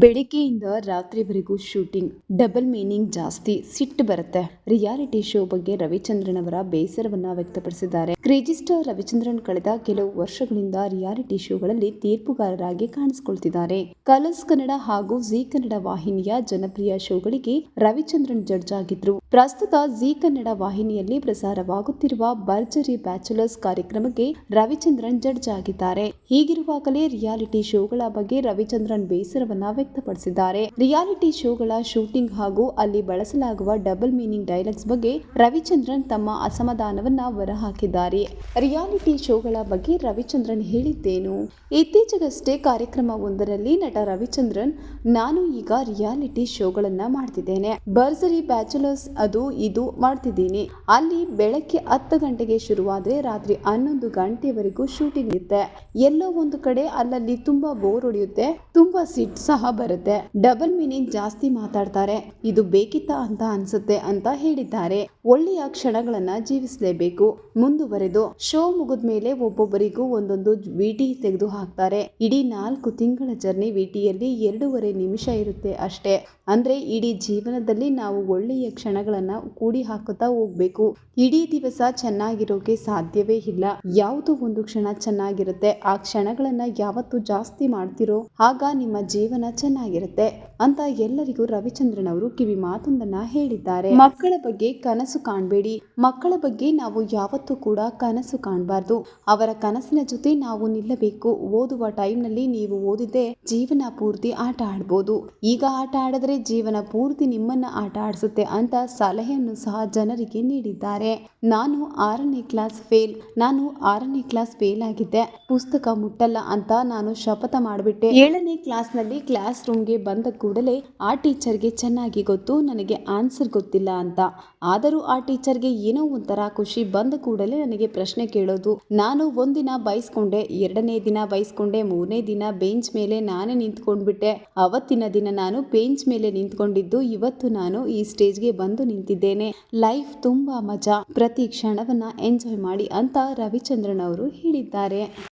ಬೆಳಿಗ್ಗೆಯಿಂದ ರಾತ್ರಿವರೆಗೂ shooting. Double meaning ಜಾಸ್ತಿ ಸಿಟ್ಟು ಬರುತ್ತೆ. ರಿಯಾಲಿಟಿ ಶೋ ಬಗ್ಗೆ ರವಿಚಂದ್ರನ್ ಅವರ ಬೇಸರವನ್ನ ವ್ಯಕ್ತಪಡಿಸಿದ್ದಾರೆ. ಕ್ರೇಜಿ ಸ್ಟಾರ್ ರವಿಚಂದ್ರನ್ ಕಳೆದ ಕೆಲವು ವರ್ಷಗಳಿಂದ ರಿಯಾಲಿಟಿ ಶೋಗಳಲ್ಲಿ ತೀರ್ಪುಗಾರರಾಗಿ ಕಾಣಿಸಿಕೊಳ್ತಿದ್ದಾರೆ. ಕಲರ್ಸ್ ಕನ್ನಡ ಹಾಗೂ ಜೀ ಕನ್ನಡ ವಾಹಿನಿಯ ಜನಪ್ರಿಯ ಶೋಗಳಿಗೆ ರವಿಚಂದ್ರನ್ ಜಡ್ಜ್ ಆಗಿದ್ರು. ಪ್ರಸ್ತುತ ಜೀ ಕನ್ನಡ ವಾಹಿನಿಯಲ್ಲಿ ಪ್ರಸಾರವಾಗುತ್ತಿರುವ ಭರ್ಜರಿ ಬ್ಯಾಚುಲರ್ಸ್ ಕಾರ್ಯಕ್ರಮಕ್ಕೆ ರವಿಚಂದ್ರನ್ ಜಡ್ಜ್ ಆಗಿದ್ದಾರೆ. ಹೀಗಿರುವಾಗಲೇ ರಿಯಾಲಿಟಿ ಶೋಗಳ ಬಗ್ಗೆ ರವಿಚಂದ್ರನ್ ಬೇಸರವನ್ನ ವ್ಯಕ್ತಪಡಿಸಿದ್ದಾರೆ. ರಿಯಾಲಿಟಿ ಶೋಗಳ ಶೂಟಿಂಗ್ ಹಾಗೂ ಅಲ್ಲಿ ಬಳಸಲಾಗುವ ಡಬಲ್ ಮೀನಿಂಗ್ ಡೈಲಾಗ್ಸ್ ಬಗ್ಗೆ ರವಿಚಂದ್ರನ್ ತಮ್ಮ ಅಸಮಾಧಾನವನ್ನ ಹೊರಹಾಕಿದ್ದಾರೆ. ರಿಯಾಲಿಟಿ ಶೋಗಳ ಬಗ್ಗೆ ರವಿಚಂದ್ರನ್ ಹೇಳಿದ್ದೇನು? ಇತ್ತೀಚೆಗಷ್ಟೇ ಕಾರ್ಯಕ್ರಮವೊಂದರಲ್ಲಿ ನಟ ರವಿಚಂದ್ರನ್, ನಾನು ಈಗ ರಿಯಾಲಿಟಿ ಶೋಗಳನ್ನ ಮಾಡ್ತಿದ್ದೇನೆ. ಬರ್ಸರಿ ಬ್ಯಾಚುಲರ್ಸ್ ಅದು ಇದು ಮಾಡ್ತಿದ್ದೀನಿ. ಅಲ್ಲಿ ಬೆಳಗ್ಗೆ ಹತ್ತು ಗಂಟೆಗೆ ಶುರುವಾದ್ರೆ ರಾತ್ರಿ ಹನ್ನೊಂದು ಗಂಟೆವರೆಗೂ ಶೂಟಿಂಗ್ ಇರುತ್ತೆ. ಎಲ್ಲೋ ಒಂದು ಕಡೆ ಅಲ್ಲಲ್ಲಿ ತುಂಬಾ ಬೋರ್ ಹೊಡೆಯುತ್ತೆ, ತುಂಬಾ ಸಿಟ್ ಸಹ ಬರುತ್ತೆ. ಡಬಲ್ ಮೀನಿಂಗ್ ಜಾಸ್ತಿ ಮಾತಾಡ್ತಾರೆ. ಇದು ಬೇಕಿತ್ತ ಅಂತ ಅನ್ಸುತ್ತೆ ಅಂತ ಹೇಳಿದ್ದಾರೆ. ಒಳ್ಳೆಯ ಕ್ಷಣಗಳನ್ನ ಜೀವಿಸಲೇಬೇಕು. ಮುಂದುವರೆದು ಶೋ ಮುಗಿದ ಮೇಲೆ ಒಬ್ಬೊಬ್ಬರಿಗೂ ಒಂದೊಂದು ವಿಟಿ ತೆಗೆದು ಹಾಕ್ತಾರೆ. ಇಡೀ ನಾಲ್ಕು ತಿಂಗಳ ಜರ್ನಿ ವಿಟಿಯಲ್ಲಿ ಎರಡೂವರೆ ನಿಮಿಷ ಇರುತ್ತೆ ಅಷ್ಟೇ. ಅಂದ್ರೆ ಇಡೀ ಜೀವನದಲ್ಲಿ ನಾವು ಒಳ್ಳೆಯ ಕ್ಷಣಗಳನ್ನ ಕೂಡಿ ಹಾಕುತ್ತಾ ಹೋಗ್ಬೇಕು. ಇಡೀ ದಿವಸ ಚೆನ್ನಾಗಿರೋಕೆ ಸಾಧ್ಯವೇ ಇಲ್ಲ. ಯಾವುದೋ ಒಂದು ಕ್ಷಣ ಚೆನ್ನಾಗಿರುತ್ತೆ. ಆ ಕ್ಷಣಗಳನ್ನ ಯಾವತ್ತು ಜಾಸ್ತಿ ಮಾಡ್ತಿರೋ ಆಗ ನಿಮ್ಮ ಜೀವನ ಚೆನ್ನಾಗಿರುತ್ತೆ ಅಂತ ಎಲ್ಲರಿಗೂ ರವಿಚಂದ್ರನ್ ಅವರು ಕಿವಿ ಮಾತೊಂದನ್ನ ಹೇಳಿದ್ದಾರೆ. ಮಕ್ಕಳ ಬಗ್ಗೆ ಕನಸು ಕಾಣಬೇಡಿ. ಮಕ್ಕಳ ಬಗ್ಗೆ ನಾವು ಯಾವತ್ತೂ ಕೂಡ ಕನಸು ಕಾಣಬಾರ್ದು. ಅವರ ಕನಸಿನ ಜೊತೆ ನಾವು ನಿಲ್ಲಬೇಕು. ಓದುವ ಟೈಮ್ನಲ್ಲಿ ನೀವು ಓದಿದ್ದೆ ಜೀವನ ಪೂರ್ತಿ ಆಟ ಆಡ್ಬೋದು. ಈಗ ಆಟ ಆಡಿದ್ರೆ ಜೀವನ ಪೂರ್ತಿ ನಿಮ್ಮನ್ನ ಆಟ ಆಡಿಸುತ್ತೆ ಅಂತ ಸಲಹೆಯನ್ನು ಸಹ ಜನರಿಗೆ ನೀಡಿದ್ದಾರೆ. ನಾನು ಆರನೇ ಕ್ಲಾಸ್ ಫೇಲ್. ನಾನು ಆರನೇ ಕ್ಲಾಸ್ ಫೇಲ್ ಆಗಿದ್ದೆ. ಪುಸ್ತಕ ಮುಟ್ಟಲ್ಲ ಅಂತ ನಾನು ಶಪಥ ಮಾಡಿಬಿಟ್ಟೆ. ಏಳನೇ ಕ್ಲಾಸ್ನಲ್ಲಿ ಕ್ಲಾಸ್ ರೂಮ್ಗೆ ಬಂದ ಕೂಡಲೇ ಆ ಟೀಚರ್ಗೆ ಚೆನ್ನಾಗಿ ಗೊತ್ತು, ನನಗೆ ಆನ್ಸರ್ ಗೊತ್ತಿಲ್ಲ ಅಂತ. ಆದರೂ ಆ ಟೀಚರ್ಗೆ ಏನೋ ಒಂಥರ ಖುಷಿ ಬಂದ ಕೂಡಲೇ ನನಗೆ ಪ್ರಶ್ನೆ ಕೇಳೋದು. ನಾನು ಒಂದಿನ ಬೈಸ್ಕೊಂಡೆ, ಎರಡನೇ ದಿನ ಬೈಸ್ಕೊಂಡೆ, ಮೂರನೇ ದಿನ ಬೆಂಚ್ ಮೇಲೆ ನಾನೇ ನಿಂತ್ಕೊಂಡ್ಬಿಟ್ಟೆ. ಅವತ್ತಿನ ದಿನ ನಾನು ಬೆಂಚ್ ಮೇಲೆ ನಿಂತ್ಕೊಂಡಿದ್ದು, ಇವತ್ತು ನಾನು ಈ ಸ್ಟೇಜ್ಗೆ ಬಂದು ನಿಂತಿದ್ದೇನೆ. ಲೈಫ್ ತುಂಬಾ ಮಜಾ. ಪ್ರತಿ ಕ್ಷಣವನ್ನ ಎಂಜಾಯ್ ಮಾಡಿ ಅಂತ ರವಿಚಂದ್ರನ್ ಅವರು ಹೇಳಿದ್ದಾರೆ.